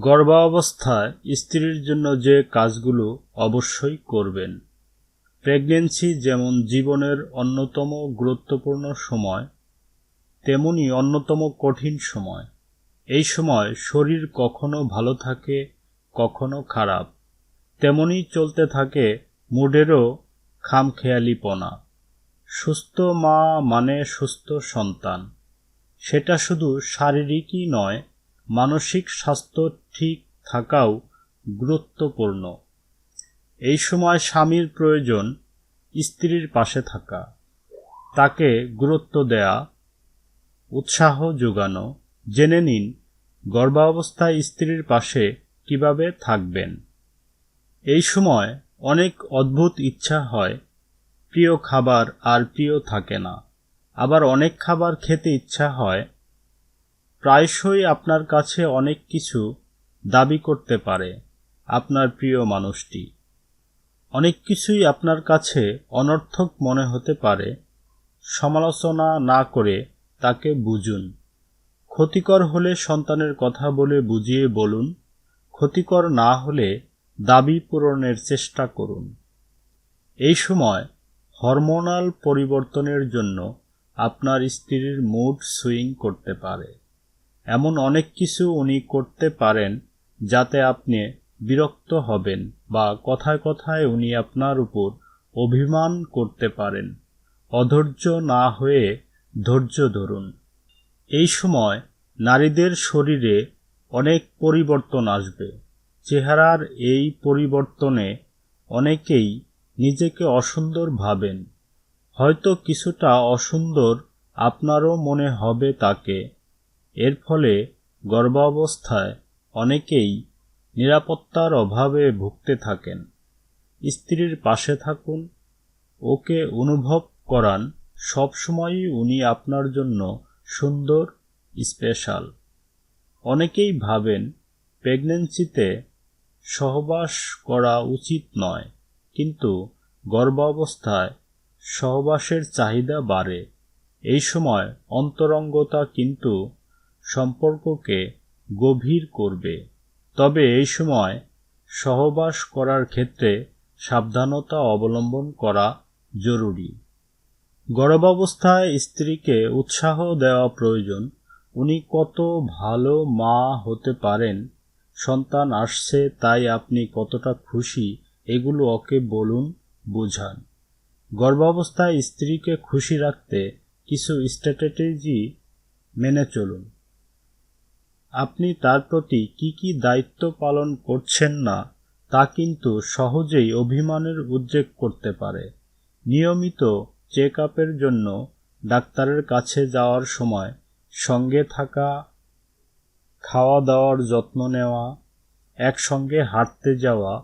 গর্ভাবস্থায় স্ত্রীর জন্য যে কাজগুলো অবশ্যই করবেন। প্রেগনেন্সি যেমন জীবনের অন্যতম গুরুত্বপূর্ণ সময়, তেমনি অন্যতম কঠিন সময়। এই সময় শরীর কখনো ভালো থাকে, কখনো খারাপ। তেমনি চলতে থাকে মুডেরও খামখেয়ালিপনা। সুস্থ মা মানে সুস্থ সন্তান। সেটা শুধু শারীরিকই নয়, মানসিক স্বাস্থ্য ঠিক থাকাও গুরুত্বপূর্ণ। এই সময় স্বামীর প্রয়োজন স্ত্রীর পাশে থাকা। তাকে গুরুত্ব দেয়া, উৎসাহ যোগানো। জেনে নিন, গর্ভাবস্থায় স্ত্রীর পাশে কীভাবে থাকবেন। এই সময় অনেক অদ্ভুত ইচ্ছা হয়। প্রিয় খাবার আর প্রিয় থাকে না। আবার অনেক খাবার খেতে ইচ্ছা হয়। প্রায়শই আপনার কাছে অনেক কিছু দাবি করতে পারে আপনার প্রিয় মানুষটি। অনেক কিছুই আপনার কাছে অনর্থক মনে হতে পারে। সমালোচনা না করে তাকে বুঝুন। ক্ষতিকর হলে সন্তানের কথা বলে বুঝিয়ে বলুন। ক্ষতিকর না হলে দাবি পূরণের চেষ্টা করুন। এই সময় হরমোনাল পরিবর্তনের জন্য আপনার স্ত্রীর মুড সুইং করতে পারে। এমন অনেক কিছু উনি করতে পারেন যাতে আপনি বিরক্ত হবেন বা কথায় কথায় উনি আপনার উপর অভিমান করতে পারেন। অধৈর্য না হয়ে ধৈর্য ধরুন। এই সময় নারীদের শরীরে অনেক পরিবর্তন আসবে। চেহারার এই পরিবর্তনে অনেকেই নিজেকে অসুন্দর ভাবেন। হয়তো কিছুটা অসুন্দর আপনারও মনে হবে তাকে। এর ফলে গর্ভাবস্থায় অনেকেই নিরাপত্তার অভাবে ভুগতে থাকেন। স্ত্রীর পাশে থাকুন, ওকে অনুভব করান, সবসময়ই উনি আপনার জন্য সুন্দর, স্পেশাল। অনেকেই ভাবেন প্রেগনেন্সিতে সহবাস করা উচিত নয়, কিন্তু গর্ভাবস্থায় সহবাসের চাহিদা বাড়ে। এই সময় অন্তরঙ্গতা কিন্তু সম্পর্ককে গভীর করবে। তবে এই সময় সহবাস করার ক্ষেত্রে সাবধানতা অবলম্বন করা জরুরি। গর্ভাবস্থায় স্ত্রীকে উৎসাহ দেওয়া প্রয়োজন। উনি কত ভালো মা হতে পারেন, সন্তান আসছে তাই আপনি কতটা খুশি, এগুলো ওকে বলুন, বোঝান। গর্ভাবস্থায় স্ত্রীকে খুশি রাখতে কিছু স্ট্র্যাটেজি মেনে চলুন। আপনি তার প্রতি কি কি দায়িত্ব পালন করছেন না, তা কিন্তু সহজেই অভিমানের উদ্রেক করতে পারে। নিয়মিত চেক আপের জন্য ডাক্তারের কাছে যাওয়ার সময় সঙ্গে থাকা খাওয়া দাওয়ার যত্ন নেওয়া, একসঙ্গে হাঁটতে যাওয়া,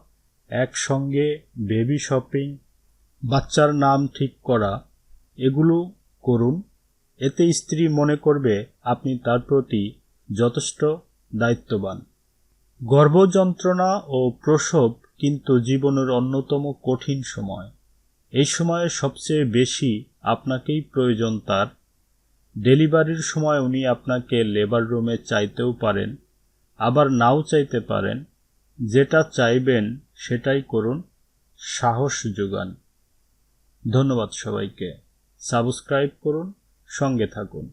একসঙ্গে বেবি শপিং, বাচ্চার নাম ঠিক করা, এগুলো করুন। এতে স্ত্রী মনে করবে আপনি তার প্রতি যথেষ্ট দায়িত্ববান। গর্ভযন্ত্রণা ও প্রসব কিন্তু জীবনের অন্যতম কঠিন সময়। এই সময়ে সবচেয়ে বেশি আপনাকেই প্রয়োজন তার। ডেলিভারির সময় উনি আপনাকে লেবার রুমে চাইতেও পারেন, আবার নাও চাইতে পারেন। যেটা চাইবেন সেটাই করুন, সাহস যোগান। ধন্যবাদ সবাইকে। সাবস্ক্রাইব করুন, সঙ্গে থাকুন।